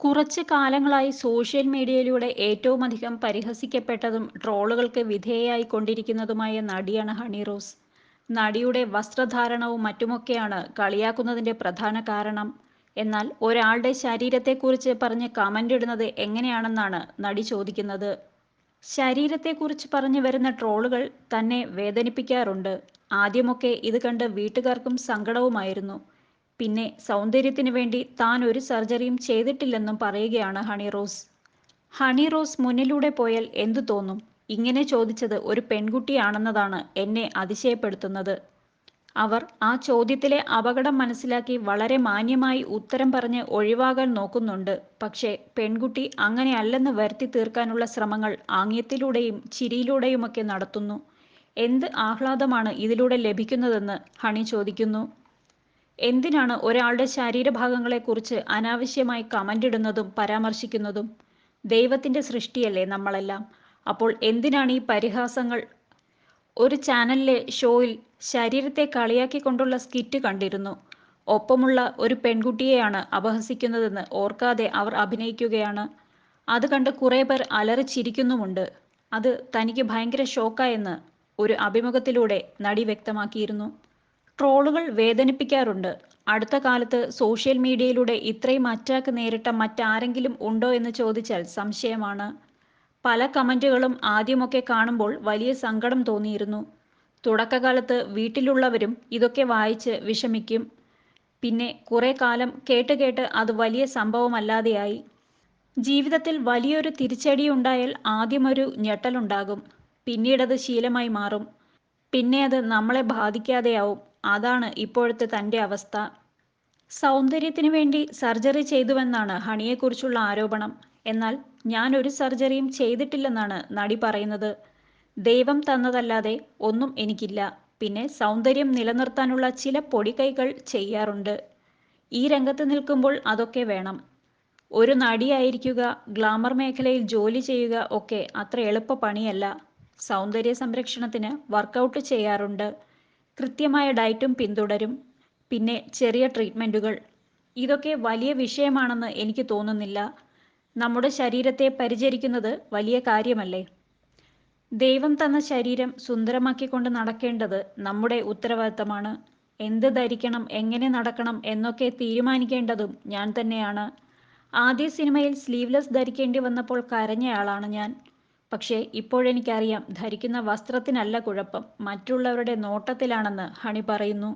കുറച്ച് കാലങ്ങളായി സോഷ്യൽ മീഡിയയിലൂടെ ഏറ്റവും അധികം പരിഹസിക്കപ്പെട്ടതും ട്രോളുകൾക്ക് വിധേയയായിക്കൊണ്ടിരിക്കുന്നതുമായ നടിയാണ് ഹണി റോസ്. നടിയുടെ വസ്ത്രധാരണവും മറ്റുമൊക്കെയാണ് കളിയാക്കുന്നതിന്റെ പ്രധാന കാരണം. എന്നാൽ ഒരാളുടെ ശരീരത്തെക്കുറിച്ച് പറഞ്ഞ് കമന്റ് കമന്റിടുന്നത് എങ്ങനെയാണെന്നാണ് നടി ചോദിക്കുന്നത്. ശരീരത്തെക്കുറിച്ച് പറഞ്ഞു വരുന്ന ട്രോളുകൾ തന്നെ വേദനിപ്പിക്കാറുണ്ട്. ആദ്യമൊക്കെ ഇത് കണ്ട് വീട്ടുകാർക്കും സങ്കടവുമായിരുന്നു. പിന്നെ സൗന്ദര്യത്തിന് വേണ്ടി താൻ ഒരു സർജറിയും ചെയ്തിട്ടില്ലെന്നും പറയുകയാണ് ഹണി റോസ്. ഹണി റോസ് മുന്നിലൂടെ പോയാൽ എന്തു തോന്നും? ഇങ്ങനെ ചോദിച്ചത് ഒരു പെൺകുട്ടിയാണെന്നതാണ് എന്നെ അതിശയപ്പെടുത്തുന്നത്. അവർ ആ ചോദ്യത്തിലെ അപകടം മനസ്സിലാക്കി വളരെ മാന്യമായി ഉത്തരം പറഞ്ഞ് ഒഴിവാകാൻ നോക്കുന്നുണ്ട്. പക്ഷേ പെൺകുട്ടി അങ്ങനെയല്ലെന്ന് വരുത്തിത്തീർക്കാനുള്ള ശ്രമങ്ങൾ ആംഗ്യത്തിലൂടെയും ചിരിയിലൂടെയുമൊക്കെ നടത്തുന്നു. എന്ത് ആഹ്ലാദമാണ് ഇതിലൂടെ ലഭിക്കുന്നതെന്ന് ഹണി ചോദിക്കുന്നു. എന്തിനാണ് ഒരാളുടെ ശരീരഭാഗങ്ങളെക്കുറിച്ച് അനാവശ്യമായി കമന്റിടുന്നതും പരാമർശിക്കുന്നതും? ദൈവത്തിന്റെ സൃഷ്ടിയല്ലേ നമ്മളെല്ലാം. അപ്പോൾ എന്തിനാണ് ഈ പരിഹാസങ്ങൾ? ഒരു ചാനലിലെ ഷോയിൽ ശരീരത്തെ കളിയാക്കിക്കൊണ്ടുള്ള സ്കിറ്റ് കണ്ടിരുന്നു. ഒപ്പമുള്ള ഒരു പെൺകുട്ടിയെയാണ് അപഹസിക്കുന്നതെന്ന് ഓർക്കാതെ അവർ അഭിനയിക്കുകയാണ്. അത് കണ്ട് കുറേ പേർ അലറിച്ചിരിക്കുന്നുമുണ്ട് അത് തനിക്ക് ഭയങ്കര ഷോക്കായെന്ന് ഒരു അഭിമുഖത്തിലൂടെ നടി വ്യക്തമാക്കിയിരുന്നു. ട്രോളുകൾ വേദനിപ്പിക്കാറുണ്ട്. അടുത്ത കാലത്ത് സോഷ്യൽ മീഡിയയിലൂടെ ഇത്രയും അറ്റാക്ക് നേരിട്ട മറ്റാരെങ്കിലും ഉണ്ടോ എന്ന് ചോദിച്ചാൽ സംശയമാണ്. പല കമന്റുകളും ആദ്യമൊക്കെ കാണുമ്പോൾ വലിയ സങ്കടം തോന്നിയിരുന്നു. തുടക്കകാലത്ത് വീട്ടിലുള്ളവരും ഇതൊക്കെ വായിച്ച് വിഷമിക്കും. പിന്നെ കുറേ കാലം കേട്ട് കേട്ട് അത് വലിയ സംഭവമല്ലാതെയായി. ജീവിതത്തിൽ വലിയൊരു തിരിച്ചടിയുണ്ടായാൽ ആദ്യമൊരു ഞെട്ടലുണ്ടാകും. പിന്നീടത് ശീലമായി മാറും. പിന്നെ അത് നമ്മളെ ബാധിക്കാതെയാവും. അതാണ് ഇപ്പോഴത്തെ തന്റെ അവസ്ഥ. സൗന്ദര്യത്തിന് വേണ്ടി സർജറി ചെയ്തുവെന്നാണ് ഹണിയെക്കുറിച്ചുള്ള ആരോപണം. എന്നാൽ ഞാൻ ഒരു സർജറിയും ചെയ്തിട്ടില്ലെന്നാണ് നടി പറയുന്നത്. ദൈവം തന്നതല്ലാതെ ഒന്നും എനിക്കില്ല. പിന്നെ സൗന്ദര്യം നിലനിർത്താനുള്ള ചില പൊടികൈകൾ ചെയ്യാറുണ്ട്. ഈ രംഗത്ത് നിൽക്കുമ്പോൾ അതൊക്കെ വേണം. ഒരു നടിയായിരിക്കുക, ഗ്ലാമർ മേഖലയിൽ ജോലി ചെയ്യുക ഒക്കെ അത്ര എളുപ്പ പണിയല്ല. സൗന്ദര്യ സംരക്ഷണത്തിന് വർക്കൗട്ട് ചെയ്യാറുണ്ട്. കൃത്യമായ ഡയറ്റും പിന്തുടരും. പിന്നെ ചെറിയ ട്രീറ്റ്മെന്റുകൾ ഇതൊക്കെ വലിയ വിഷയമാണെന്ന് എനിക്ക് തോന്നുന്നില്ല. നമ്മുടെ ശരീരത്തെ പരിചരിക്കുന്നത് വലിയ കാര്യമല്ലേ. ദൈവം തന്ന ശരീരം സുന്ദരമാക്കിക്കൊണ്ട് നടക്കേണ്ടത് നമ്മുടെ ഉത്തരവാദിത്തമാണ്. എന്ത് ധരിക്കണം, എങ്ങനെ നടക്കണം എന്നൊക്കെ തീരുമാനിക്കേണ്ടതും ഞാൻ തന്നെയാണ്. ആദ്യ സിനിമയിൽ സ്ലീവ്ലെസ് ധരിക്കേണ്ടി വന്നപ്പോൾ കരഞ്ഞയാളാണ് ഞാൻ. പക്ഷേ ഇപ്പോഴെനിക്കറിയാം ധരിക്കുന്ന വസ്ത്രത്തിനല്ല കുഴപ്പം, മറ്റുള്ളവരുടെ നോട്ടത്തിലാണെന്ന് ഹണി പറയുന്നു.